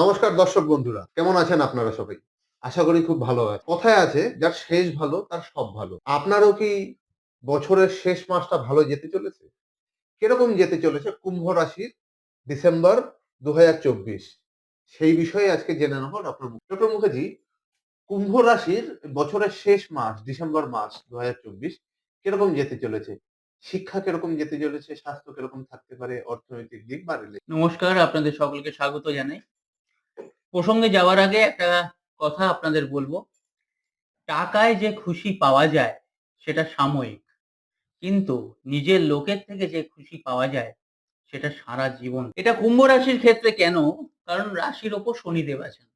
নমস্কার দর্শক বন্ধুরা, কেমন আছেন আপনারা সবাই? আশা করি খুব ভালো আছে কথায় আছে, যার শেষ ভালো, তার সব ভালো। আপনারও কি বছরের শেষ মাসটা ভালো যেতে চলেছে? কীরকম যেতে চলেছে? কুম্ভ রাশির ডিসেম্বর দুহাজার চব্বিশ। সেই বিষয়ে আজকে জেনে নেব ডক্টর ডক্টর মুখার্জি, কুম্ভ রাশির বছরের শেষ মাস, ডিসেম্বর মাস দু হাজার চব্বিশ কীরকম যেতে চলেছে? শিক্ষা কীরকম যেতে চলেছে? স্বাস্থ্য কীরকম থাকতে পারে? অর্থনৈতিক দিক বা নমস্কার, আপনাদের সকলকে স্বাগত জানাই। প্রসঙ্গে যাওয়ার আগে একটা কথা আপনাদের বলব। টাকায় যে খুশি পাওয়া যায়, সেটা সাময়িক। কিন্তু নিজের লোকের থেকে যে খুশি পাওয়া যায়, সেটা সারা জীবন। এটা কুম্ভ রাশির ক্ষেত্রে কেন? কারণ রাশির ওপর শনিদেব আছেন।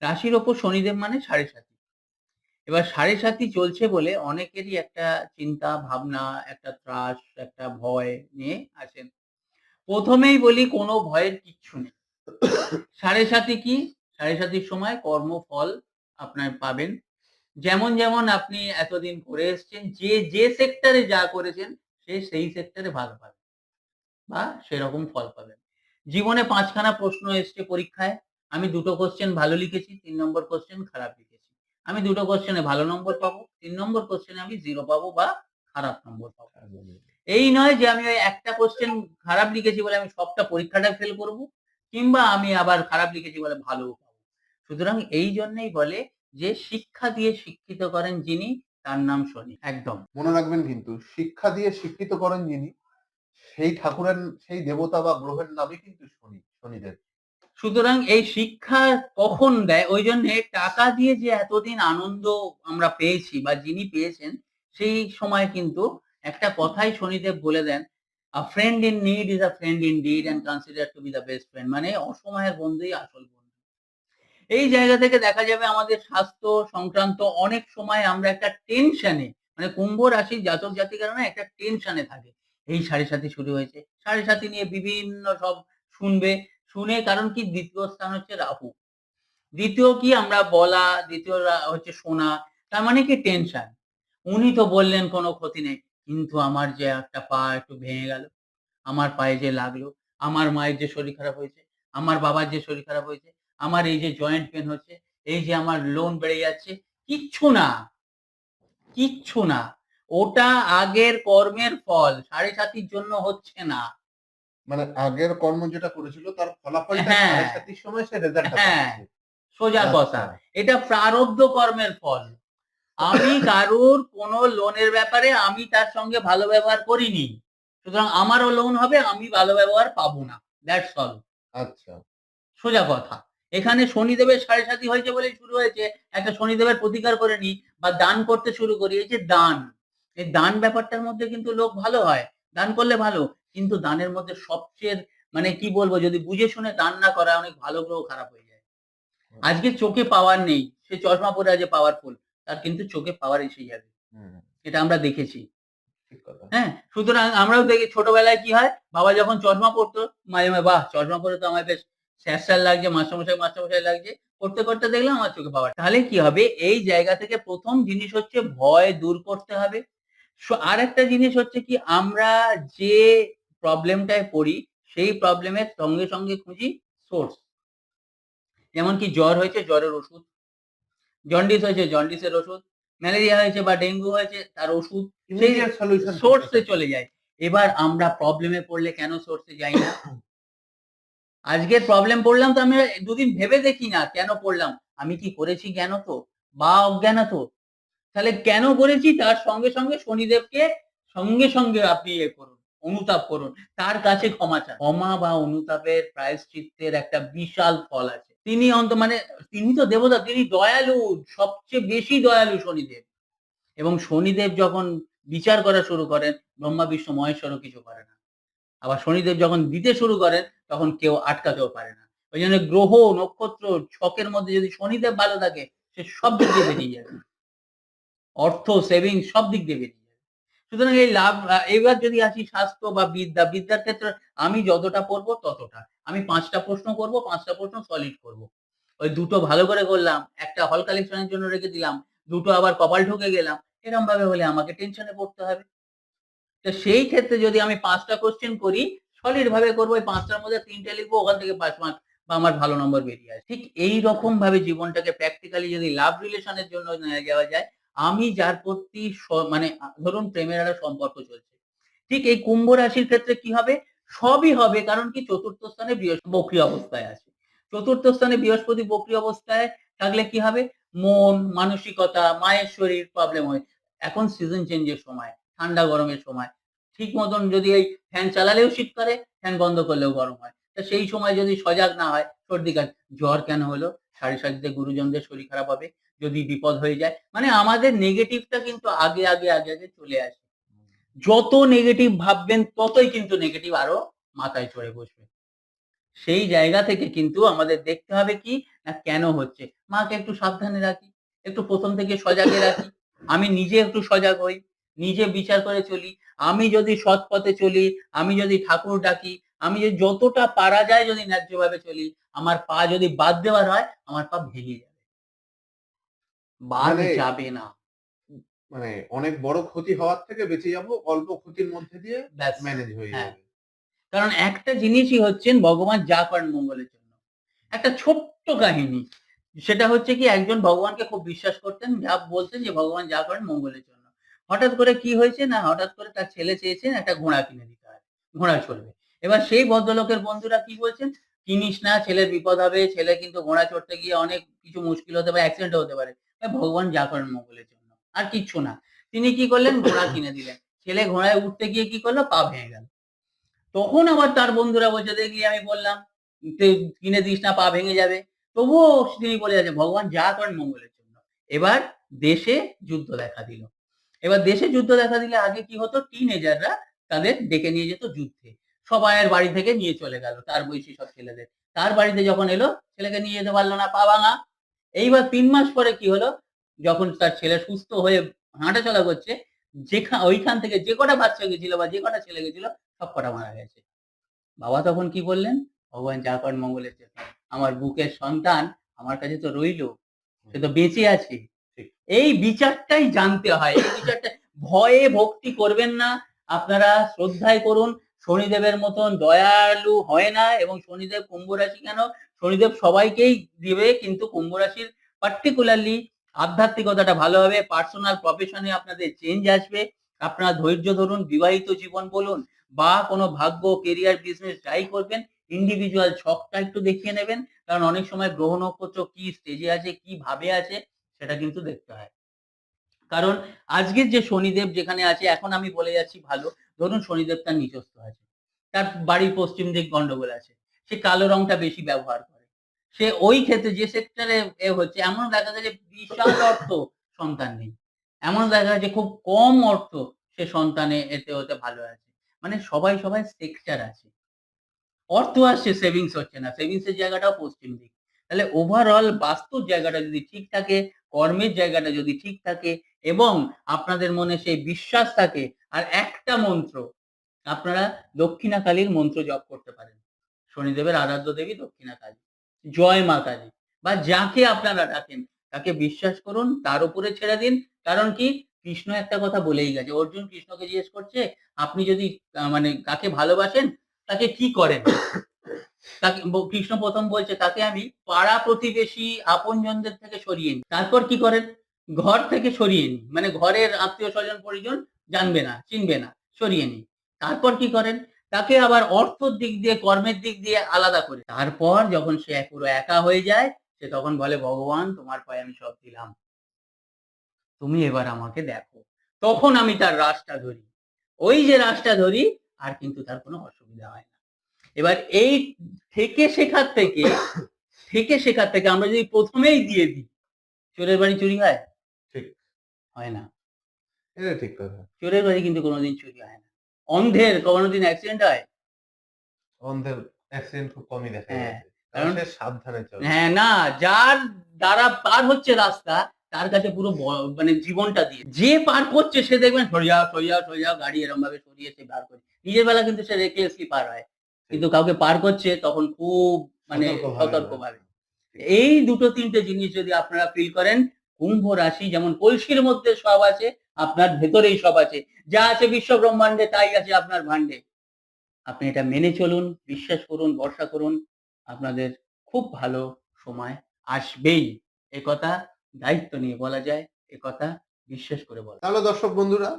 রাশির ওপর শনিদেব মানে সাড়ে সাথী এবার সাড়ে সাথী চলছে বলে অনেকেরই একটা চিন্তা, ভাবনা, একটা ত্রাস, একটা ভয় নিয়ে আছেন। প্রথমেই বলি, কোনো ভয়ের সাড়ে সাথে কি? সাড়ে সাতির সময় কর্মফল আপনার পাবেন। যেমন যেমন আপনি এতদিন করে এসেছেন যে যে সেক্টরে যা করেছেন সে সেই সেক্টরে ভালো পাবে বা সেরকম ফল পাবেন। জীবনে পাঁচখানা প্রশ্ন এসছে পরীক্ষায়। আমি দুটো কোশ্চেন ভালো লিখেছি তিন নম্বর কোশ্চেন খারাপ লিখেছি। আমি দুটো কোশ্চেনে ভালো নম্বর পাবো তিন নম্বর কোশ্চেনে আমি জিরো পাবো বা খারাপ নম্বর পাবো। এই নয় যে আমি ওই একটা কোশ্চেন খারাপ লিখেছি বলে আমি সবটা পরীক্ষাটা ফেল করব। কিংবা আমি আবার খারাপ লিখেছি বলে ভালো পাবো। সুতরাং এই জন্যই বলে যে শিক্ষা দিয়ে শিক্ষিত করেন যিনি তার নাম শনি। একদম। মনে রাখবেন কিন্তু শিক্ষা দিয়ে শিক্ষিত করেন যিনি সেই ঠাকুরের সেই দেবতা বা গ্রহের নামই কিন্তু শনি শনিদেব। সুতরাং এই শিক্ষা কখন দেয়? ওই জন্য টাকা দিয়ে যে এতদিন আনন্দ আমরা পেয়েছি বা যিনি পেয়েছেন সেই সময় কিন্তু একটা কথাই শনিদেব বলে দেন a friend in need is a friend in deed and consider to be the best friend মানে অসময়ের বন্ধুই আসল বন্ধু। এই জায়গা থেকে দেখা যাবে আমাদের স্বাস্থ্য সংক্রান্ত অনেক সময় আমরা একটা টেনশনে মানে কুম্ভ রাশির জাতক জাতিকারা না একটা টেনশনে থাকে। এই সাড়ে সাথী শুরু হয়েছে। সাড়ে সাথী নিয়ে বিভিন্ন সব শুনবে। শুনে কারণ কি? দ্বিতীয় স্থান হচ্ছে রাহু। দ্বিতীয় কি? আমরা বলা, দ্বিতীয় হচ্ছে শোনা তার মানে কি? টেনশন উনি তো বললেন কোনো ক্ষতি নেই। কিন্তু আমার যে একটা পা একটু ভেঙে গেল আমার পায়ে যে লাগল আমার মায়ের যে শরীর খারাপ হয়েছে আমার বাবার যে শরীর খারাপ হয়েছে আমার এই যে জয়েন্ট পেন হচ্ছে এই যে আমার লোন বেড়ে যাচ্ছে কিচ্ছু না কিচ্ছু না ওটা আগের কর্মের ফল সাড়ে সাতির জন্য হচ্ছে না মানে আগের কর্ম যেটা করেছিল তার ফলাফলটা হ্যাঁ। সাড়ে সাতির সময় সে রেজাল্ট হ্যাঁ। সোজা আচ্ছা। কথা এটা প্রারব্ধ কর্মের ফল আমি কারুর কোন লোনের ব্যাপারে আমি তার সঙ্গে ভালো ব্যবহার করিনি। সুতরাং আমারও লোন হবে আমি ভালো ব্যবহার পাবো না। দ্যাটস অল আচ্ছা। সোজা কথা। এখানে শনিদেবের সাড়ে সাথী হয়েছে বলেই শুরু হয়েছে। একটা শনিদেবের প্রতিকার করে নি বা দান করতে শুরু করি এই যে দান। এই দান ব্যাপারটার মধ্যে কিন্তু লোক ভালো হয়। দান করলে ভালো কিন্তু দানের মধ্যে সবচেয়ে মানে কি বলব যদি বুঝে শুনে দান না করা অনেক ভালো গ্রহ খারাপ হয়ে যায়। আজকে চোখে পাওয়ার নেই সে চশমা পরে আছে পাওয়ারফুল তার কিন্তু চোখে পাওয়ার এসে যাবে। এটা আমরা দেখেছি। হ্যাঁ সুতরাং আমরাও দেখি ছোটবেলায় কি হয় বাবা যখন চশমা পরতো মাঝে মাঝে বাহ চশমা পরে তো আমার বেশ স্যার স্যার লাগছে মাস্টারমশাই মাস্টারমশাই লাগছে। করতে করতে দেখলাম আমার চোখে পাওয়ার তাহলে কি হবে? এই জায়গা থেকে প্রথম জিনিস হচ্ছে ভয় দূর করতে হবে। আর একটা জিনিস হচ্ছে কি আমরা যে প্রবলেমটায় পড়ি সেই প্রবলেমের সঙ্গে সঙ্গে খুঁজি সোর্স যেমন কি জ্বর হয়েছে জ্বরের ওষুধ। জন্ডিস হয়েছে জন্ডিসের ওষুধ। ম্যালেরিয়া হয়েছে বা ডেঙ্গু হয়েছে তার ওষুধ সেই সোর্সে চলে যায়। এবার আমরা প্রবলেমে পড়লে কেন সোর্সে যাই না? আজকের প্রবলেম পড়লাম তো আমি দুদিন ভেবে দেখি না কেন পড়লাম? আমি কি করেছি জ্ঞানত বা অজ্ঞানত? তাহলে কেন করেছি? তার সঙ্গে সঙ্গে শনিদেবকে সঙ্গে সঙ্গে আপনি ইয়ে করুন অনুতাপ করুন। তার কাছে ক্ষমা চান। ক্ষমা বা অনুতাপের প্রায়শ্চিত্তের একটা বিশাল ফল আছে। তিনি অন্ত মানে তিনি তো দেবতা, তিনি দয়ালু, সবচেয়ে বেশি দয়ালু শনিদেব। এবং শনিদেব যখন বিচার করা শুরু করেন, ব্রহ্মা, বিষ্ণু, মহেশ্বরও কিছু করে না। আবার শনিদেব যখন দিতে শুরু করেন, তখন কেউ আটকাতেও পারে না। ওই জন্য গ্রহ, নক্ষত্র, ছকের মধ্যে যদি শনিদেব ভালো থাকে, সে সব দিক দিয়ে বেরিয়ে যাবে অর্থ সেভিং সব দিক দিয়ে বেরিয়ে যাবে সুতরাং এই লাভ এবার যদি আসি স্বাস্থ্য বা বিদ্যা, বিদ্যার ক্ষেত্রে আমি যতটা পড়ব ততটা। আমি পাঁচটা প্রশ্ন করব, পাঁচটা প্রশ্ন সলিড করব। ওই দুটো ভালো করে করলাম, একটা হল কালেকশনের জন্য রেখে দিলাম, দুটো আবার কপাল ঢুকে গেলাম এরকম ভাবে হলে আমাকে টেনশনে পড়তে হবে। তো সেই ক্ষেত্রে যদি আমি পাঁচটা কোশ্চেন করি সলিড ভাবে করব, ওই পাঁচটার মধ্যে তিনটে লিখব, ওখান থেকে পাঁচ মার্ক বা আমার ভালো নম্বর বেরিয়ে আসে। ঠিক এই রকম ভাবে জীবনটাকে প্র্যাকটিক্যালি যদি লাভ রিলেশনের জন্য নিয়ে যাওয়া যায়, আমি যার প্রতি মানে ধরুন প্রেমের একটা সম্পর্ক চলছে। ঠিক এই কুম্ভ রাশির ক্ষেত্রে কি হবে? সবই হবে, কারণ কি চতুর্থ স্থানে বক্রী অবস্থায় আছে। চতুর্থ স্থানে বৃহস্পতি, বক্রী অবস্থায় থাকলে কি হবে? মন, মানসিকতা, মায়ের শরীর প্রবলেম হয়। এখন সিজন চেঞ্জের সময়, ঠান্ডা গরমের সময়। ঠিক মতন যদি এই ফ্যান চালালেও শীত করে ফ্যান বন্ধ করলেও গরম হয়। তা সেই সময় যদি সজাগ না হয়, সর্দি কাশ, জ্বর কেন হলো? সাড়ে সাথে গুরুজনদের শরীর খারাপ হবে, যদি বিপদ হয়ে যায়। মানে আমাদের নেগেটিভটা কিন্তু আগে আগে আগে আগে চলে আসে। যত নেগেটিভ ভাববেন ততই কিন্তু নেগেটিভ আরও মাথায় চড়ে বসবে। সেই জায়গা থেকে কিন্তু আমাদের দেখতে হবে কি না কেন হচ্ছে? মাকে একটু সাবধানে রাখি একটু প্রথম থেকে সজাগে রাখি। আমি নিজে একটু সজাগ হই নিজে বিচার করে চলি। আমি যদি সৎ পথে চলি আমি যদি ঠাকুর ডাকি আমি যদি যতটা পারা যায় যদি ন্যায্যভাবে চলি আমার পা যদি বাদ দেওয়ার হয় আমার পা ভেঙে যাবে। বাদ মানে- যাবে না। মানে অনেক বড় ক্ষতি হওয়ার থেকে বেঁচে যাব অল্প ক্ষতির মধ্যে দিয়ে ম্যানেজ হয়ে হ্যাঁ। যাবে। কারণ একটা জিনিসই হচ্ছেন ভগবান যা করেন মঙ্গলের জন্য। একটা ছোট্ট কাহিনী সেটা হচ্ছে কি একজন ভগবানকে খুব বিশ্বাস করতেন যা বলতেন যে ভগবান যা করেন মঙ্গলের জন্য। হঠাৎ করে কি হয়েছে না হঠাৎ করে তার ছেলে চেয়েছেন একটা ঘোড়া কিনে দিতে হয় ঘোড়া চড়বে। এবার সেই ভদ্রলোকের বন্ধুরা কি বলছেন? কিনিস না ছেলের বিপদ হবে ছেলে কিন্তু ঘোড়া চড়তে গিয়ে অনেক কিছু মুশকিল হতে পারে অ্যাক্সিডেন্ট হতে পারে। ভগবান যা করেন মঙ্গলের জন্য। আর কিচ্ছু না। তিনি কি করলেন? ঘোড়া কিনে দিলেন। ছেলে ঘোড়ায় উঠতে গিয়ে কি করল? পা ভেঙে গেল। তখন আবার তার বন্ধুরা বলছে, দেখলি আমি বললাম কিনে দিস না, পা ভেঙে যাবে। তবুও তিনি বলে যাচ্ছে ভগবান যা করেন মঙ্গলের জন্য। এবার দেশে যুদ্ধ দেখা দিল। এবার দেশে যুদ্ধ দেখা দিলে আগে কি হতো? টিনেজাররা তাদের ডেকে নিয়ে যেত যুদ্ধে। সবাইয়ের বাড়ি থেকে নিয়ে চলে গেল, তার বয়সী সব ছেলেদের। তার বাড়িতে যখন এলো, ছেলেকে নিয়ে যেতে পারল না, পা ভাঙা। এইবার তিন মাস পরে কি হলো? যখন তার ছেলে সুস্থ হয়ে হাঁটাচলা করছে যেখান ওইখান থেকে যে কটা বাচ্চা গেছিল বা যে কটা ছেলে গেছিল সব কটা মারা গেছে। বাবা তখন কি বললেন? ভগবান যা করেন মঙ্গলের জন্য আমার বুকের সন্তান আমার কাছে তো রইল সে তো বেঁচে আছে। এই বিচারটাই জানতে হয়। এই বিচারটা ভয়ে ভক্তি করবেন না। আপনারা শ্রদ্ধায় করুন। শনিদেবের মতন দয়ালু হয় না এবং শনিদেব কুম্ভ রাশি কেন? শনিদেব সবাইকেই দিবে কিন্তু কুম্ভ রাশির পার্টিকুলারলি আধ্যাত্মিকতাটা ভালো হবে পার্সোনাল প্রফেশনে আপনাদের চেঞ্জ আসবে। আপনারা ধৈর্য ধরুন, বিবাহিত জীবন বলুন বা কোনো ভাগ্য কেরিয়ার বিজনেস যাই করবেন ইন্ডিভিজুয়াল ছকটা একটু দেখিয়ে নেবেন। কারণ অনেক সময় গ্রহ নক্ষত্র কি স্টেজে আছে, কি ভাবে আছে, সেটা কিন্তু দেখতে হয়। কারণ আজকের যে শনিদেব যেখানে আছে, এখন আমি বলে যাচ্ছি ভালো। ধরুন শনিদেব তার নিজস্ব আছে। তার বাড়ির পশ্চিম দিক গন্ডগোল আছে। সে কালো রংটা বেশি ব্যবহার করে। সে ওই ক্ষেত্রে যে সেক্টরে এ হচ্ছে, এমন দেখা যায় যে বিশাল অর্থ সন্তান নেই। এমন দেখা যায় যে খুব কম অর্থ সে সন্তানে এতে হতে ভালো আছে। মানে সবাই সবাই সেক্টর আছে। অর্থ আসছে সেভিংস হচ্ছে না। সেভিংস এর জায়গাটাও পশ্চিম দিক। তাহলে ওভারঅল বাস্তুর জায়গাটা যদি ঠিক থাকে, কর্মের জায়গাটা যদি ঠিক থাকে, এবং আপনাদের মনে সেই বিশ্বাস থাকে, আর একটা মন্ত্র, আপনারা দক্ষিণা কালীর মন্ত্র জপ করতে পারেন। শনিদেবের আরাধ্য দেবী দক্ষিণা কালী জয় মা বা যাকে আপনারা ডাকেন, তাকে বিশ্বাস করুন, তার উপরে ছেড়ে দিন। কারণ কি? কৃষ্ণ একটা কথা বলেই গেছে। অর্জুন কৃষ্ণকে জিজ্ঞেস করছে, আপনি যদি মানে কাকে ভালোবাসেন, তাকে কি করেন? তাকে কৃষ্ণ প্রথম বলছে, তাকে আমি পাড়া প্রতিবেশী আপনজনদের থেকে সরিয়ে নিই। তারপর কি করেন? ঘর থেকে সরিয়ে নিই মানে ঘরের আত্মীয় স্বজন পরিজন জানবে না, চিনবে না, সরিয়ে নিই তারপর কি করেন? তাকে আবার অর্থর দিক দিয়ে কর্মের দিক দিয়ে আলাদা করে। তারপর যখন সে পুরো একা হয়ে যায় সে তখন বলে ভগবান তোমার পায়ে আমি সব দিলাম। তুমি এবার আমাকে দেখো। তখন আমি তার রাশটা ধরি। ওই যে রাশটা ধরি আর কিন্তু তার কোনো অসুবিধা হয় না। এবার এই থেকে শেখার থেকে থেকে শেখার থেকে আমরা যদি প্রথমেই দিয়ে দিই চোরের বাড়ি চুরি হয়? ঠিক। হয় না। এটা ঠিক কথা। চোরের বাড়ি কিন্তু কোনোদিন চুরি হয় না। অন্ধের কখনো দিন অ্যাক্সিডেন্ট হয়? অন্ধের অ্যাক্সিডেন্ট খুব কমই দেখা হ্যাঁ, যাচ্ছে কারণ সে সাবধানে চলে। হ্যাঁ না যার দ্বারা পার হচ্ছে রাস্তা তার কাছে পুরো মানে জীবনটা দিয়ে। যে পার করছে সে দেখবেন সরে যাও সরে যাও সরে যাও গাড়ি এরকম ভাবে সরিয়ে সে পার করে। নিজের বেলা কিন্তু সে রেখলেসলি পার হয়। কিন্তু কাউকে পার করছে তখন খুব মানে সতর্কভাবে সতর্ক ভাবে এই দুটো তিনটে জিনিস যদি আপনারা ফিল করেন কুম্ভ রাশি যেমন কলসির মধ্যে সব আছে আপনার ভেতরেই সব আছে। যা আছে বিশ্ব ব্রহ্মাণ্ডে, তাই আছে আপনার ভাণ্ডে। আপনি এটা মেনে চলুন, বিশ্বাস করুন, ভরসা করুন, আপনাদের খুব ভালো সময় আসবেই। এ কথা দায়িত্ব নিয়ে বলা যায়, এ কথা বিশ্বাস করে বলা তাহলে দর্শক বন্ধুরা,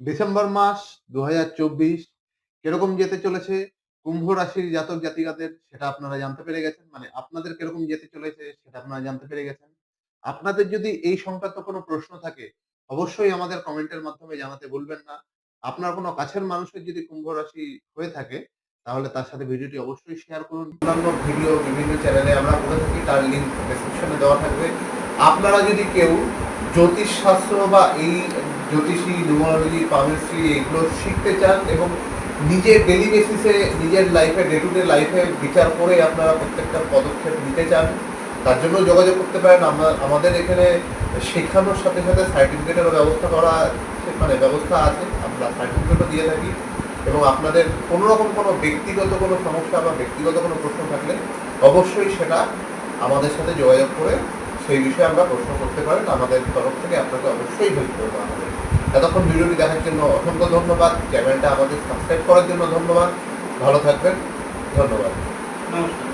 ডিসেম্বর মাস দুহাজার চব্বিশ কীরকম যেতে চলেছে, কুম্ভ রাশির জাতক জাতিকাদের সেটা আপনারা জানতে পেরে গেছেন। মানে আপনাদের কীরকম যেতে চলেছে সেটা আপনারা জানতে পেরে গেছেন। আপনাদের যদি এই সংক্রান্ত কোনো প্রশ্ন থাকে অবশ্যই আমাদের কমেন্টের মাধ্যমে জানাতে ভুলবেন না। আপনার কোনো কাছের মানুষের যদি কুম্ভ রাশি হয়ে থাকে, তাহলে তার সাথে ভিডিওটি অবশ্যই শেয়ার করুন। অন্যান্য ভিডিও বিভিন্ন চ্যানেলে আমরা করে থাকি, তার লিঙ্ক ডেসক্রিপশনে দেওয়া থাকবে। আপনারা যদি কেউ জ্যোতিষ শাস্ত্র বা এই জ্যোতিষী নিউমোলজি পামিস্ট্রি এগুলো শিখতে চান এবং নিজের ডেলি বেসিসে নিজের লাইফে ডে টু ডে লাইফে বিচার করে আপনারা প্রত্যেকটা পদক্ষেপ নিতে চান তার জন্য যোগাযোগ করতে পারেন। আমরা, আমাদের এখানে শেখানোর সাথে সাথে সার্টিফিকেটেরও ব্যবস্থা করা মানে ব্যবস্থা আছে। আমরা সার্টিফিকেটও দিয়ে থাকি এবং আপনাদের কোনো রকম কোনো ব্যক্তিগত কোনো সমস্যা বা ব্যক্তিগত কোনো প্রশ্ন থাকলে অবশ্যই সেটা আমাদের সাথে যোগাযোগ করে সেই বিষয়ে আমরা প্রশ্ন করতে পারেন। আমাদের তরফ থেকে আপনাকে অবশ্যই হেল্প করব আমাদের। এতক্ষণ ভিডিওটি দেখার জন্য অসংখ্য ধন্যবাদ। চ্যানেলটা আমাদের সাবস্ক্রাইব করার জন্য ধন্যবাদ। ভালো থাকবেন। ধন্যবাদ। নমস্কার।